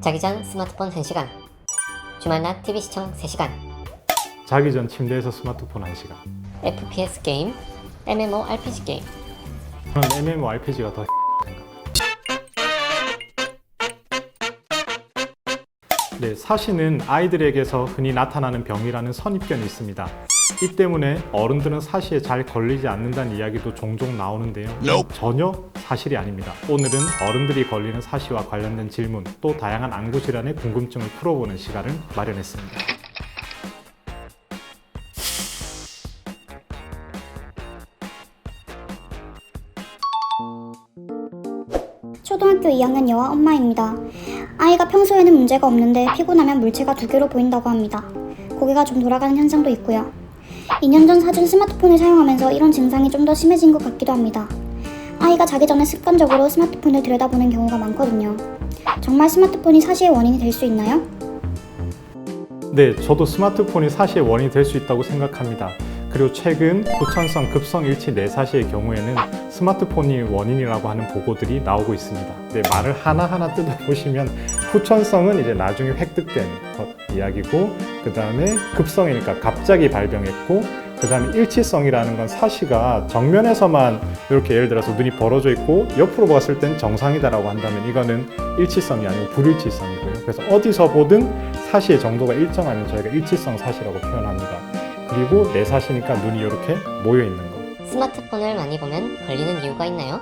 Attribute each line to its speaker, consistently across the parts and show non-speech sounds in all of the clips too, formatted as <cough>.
Speaker 1: 자기 전 스마트폰 1시간. 주말 낮 TV 시청 3시간.
Speaker 2: 자기 전 침대에서 스마트폰 1시간.
Speaker 1: FPS 게임, MMORPG 게임.
Speaker 2: 저는 MMORPG가 더 네, 사시는 아이들에게서 흔히 나타나는 병이라는 선입견이 있습니다. 이 때문에 어른들은 사시에 잘 걸리지 않는다는 이야기도 종종 나오는데요. 전혀 사실이 아닙니다. 오늘은 어른들이 걸리는 사시와 관련된 질문, 또 다양한 안구 질환의 궁금증을 풀어보는 시간을 마련했습니다.
Speaker 3: 초등학교 2학년 여아 엄마입니다. 아이가 평소에는 문제가 없는데 피곤하면 물체가 두 개로 보인다고 합니다. 고개가 좀 돌아가는 현상도 있고요. 2년 전 사준 스마트폰을 사용하면서 이런 증상이 좀 더 심해진 것 같기도 합니다. 아이가 자기 전에 습관적으로 스마트폰을 들여다보는 경우가 많거든요. 정말 스마트폰이 사시의 원인이 될 수 있나요?
Speaker 2: 네, 저도 스마트폰이 사시의 원인이 될 수 있다고 생각합니다. 그리고 최근 후천성 급성 일치 내사시의 경우에는 스마트폰이 원인이라고 하는 보고들이 나오고 있습니다. 네, 말을 하나하나 뜯어보시면 후천성은 이제 나중에 획득된 것 이야기고 그 다음에 급성이니까 갑자기 발병했고 그 다음에 일치성이라는 건 사시가 정면에서만 이렇게 예를 들어서 눈이 벌어져 있고 옆으로 봤을 땐 정상이다라고 한다면 이거는 일치성이 아니고 불일치성이고요. 그래서 어디서 보든 사시의 정도가 일정하면 저희가 일치성 사시라고 표현합니다. 그리고 내 사시니까 눈이 이렇게 모여 있는 거.
Speaker 1: 스마트폰을 많이 보면 걸리는 이유가 있나요?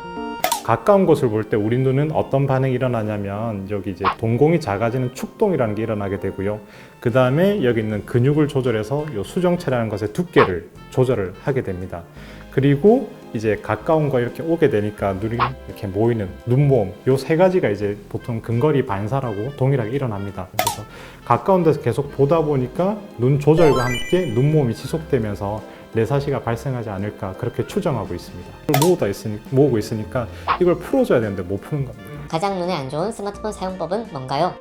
Speaker 2: 가까운 곳을 볼 때 우리 눈은 어떤 반응이 일어나냐면 여기 이제 동공이 작아지는 축동이라는 게 일어나게 되고요. 그 다음에 여기 있는 근육을 조절해서 이 수정체라는 것의 두께를 조절을 하게 됩니다. 그리고 이제 가까운 거 이렇게 오게 되니까 눈이 이렇게 모이는 눈모음 요 세 가지가 이제 보통 근거리 반사라고 동일하게 일어납니다. 그래서 가까운 데서 계속 보다 보니까 눈 조절과 함께 눈모음이 지속되면서 내사시가 발생하지 않을까 그렇게 추정하고 있습니다. 모으다 있으니, 모으고 있으니까 이걸 풀어줘야 되는데 못 푸는 겁니다.
Speaker 1: 가장 눈에 안 좋은 스마트폰 사용법은 뭔가요?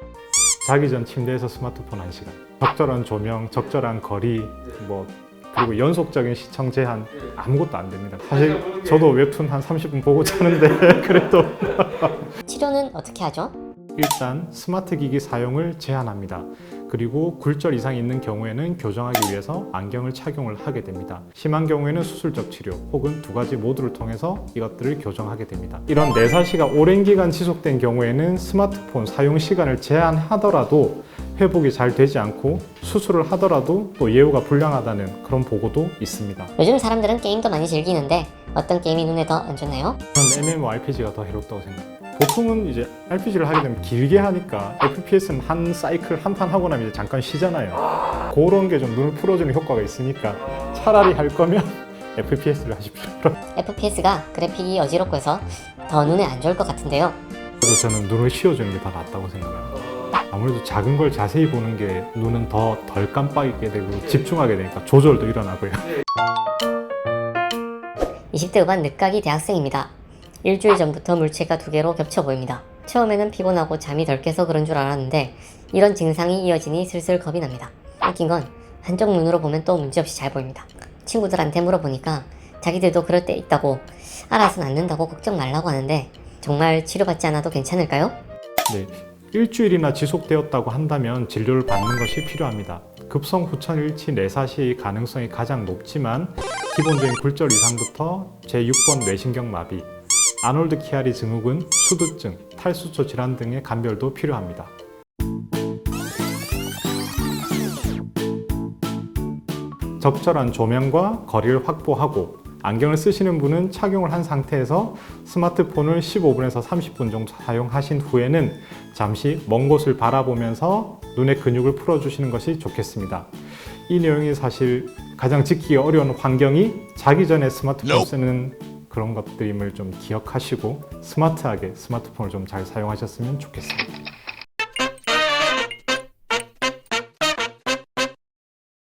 Speaker 2: 자기 전 침대에서 스마트폰 1시간. 적절한 조명, 적절한 거리, 뭐 그리고 연속적인 시청 제한 아무것도 안 됩니다. 사실 저도 웹툰 한 30분 보고 자는데 <laughs> 그래도
Speaker 1: 치료는 어떻게 하죠?
Speaker 2: 일단 스마트 기기 사용을 제한합니다. 그리고 굴절 이상이 있는 경우에는 교정하기 위해서 안경을 착용을 하게 됩니다. 심한 경우에는 수술적 치료 혹은 두 가지 모두를 통해서 이것들을 교정하게 됩니다. 이런 내사시가 오랜 기간 지속된 경우에는 스마트폰 사용 시간을 제한하더라도 회복이 잘 되지 않고 수술을 하더라도 또 예후가 불량하다는 그런 보고도 있습니다.
Speaker 1: 요즘 사람들은 게임도 많이 즐기는데 어떤 게임이 눈에 더 안 좋나요?
Speaker 2: 저는 MMORPG가 더 해롭다고 생각해요. 보통은 이제 RPG를 하게 되면 길게 하니까 FPS는 한 사이클 한 판 하고 나면 이제 잠깐 쉬잖아요. 그런 게 좀 눈을 풀어주는 효과가 있으니까 차라리 할 거면 <laughs> FPS를 하십시오. <laughs>
Speaker 1: FPS가 그래픽이 어지럽고 해서 더 눈에 안 좋을 것 같은데요.
Speaker 2: 그래서 저는 눈을 쉬어주는 게 더 낫다고 생각해요. 아무래도 작은 걸 자세히 보는 게 눈은 더 덜 깜빡이게 되고 집중하게 되니까 조절도 일어나고요.
Speaker 1: 20대 후반 늦가기 대학생입니다. 일주일 전부터 물체가 두 개로 겹쳐 보입니다. 처음에는 피곤하고 잠이 덜 깨서 그런 줄 알았는데 이런 증상이 이어지니 슬슬 겁이 납니다. 웃긴 건 한쪽 눈으로 보면 또 문제없이 잘 보입니다. 친구들한테 물어보니까 자기들도 그럴 때 있다고 알아서 낫는다고 걱정 말라고 하는데 정말 치료받지 않아도 괜찮을까요?
Speaker 2: 네, 일주일이나 지속되었다고 한다면 진료를 받는 것이 필요합니다. 급성 후천일치 내사시 가능성이 가장 높지만 기본적인 굴절 이상부터 제6번 뇌신경 마비, 아놀드 키아리 증후군, 수두증, 탈수초 질환 등의 감별도 필요합니다. 적절한 조명과 거리를 확보하고 안경을 쓰시는 분은 착용을 한 상태에서 스마트폰을 15분에서 30분 정도 사용하신 후에는 잠시 먼 곳을 바라보면서 눈의 근육을 풀어주시는 것이 좋겠습니다. 이 내용이 사실 가장 지키기 어려운 환경이 자기 전에 스마트폰 쓰는 그런 것들임을 좀 기억하시고 스마트하게 스마트폰을 좀 잘 사용하셨으면 좋겠습니다.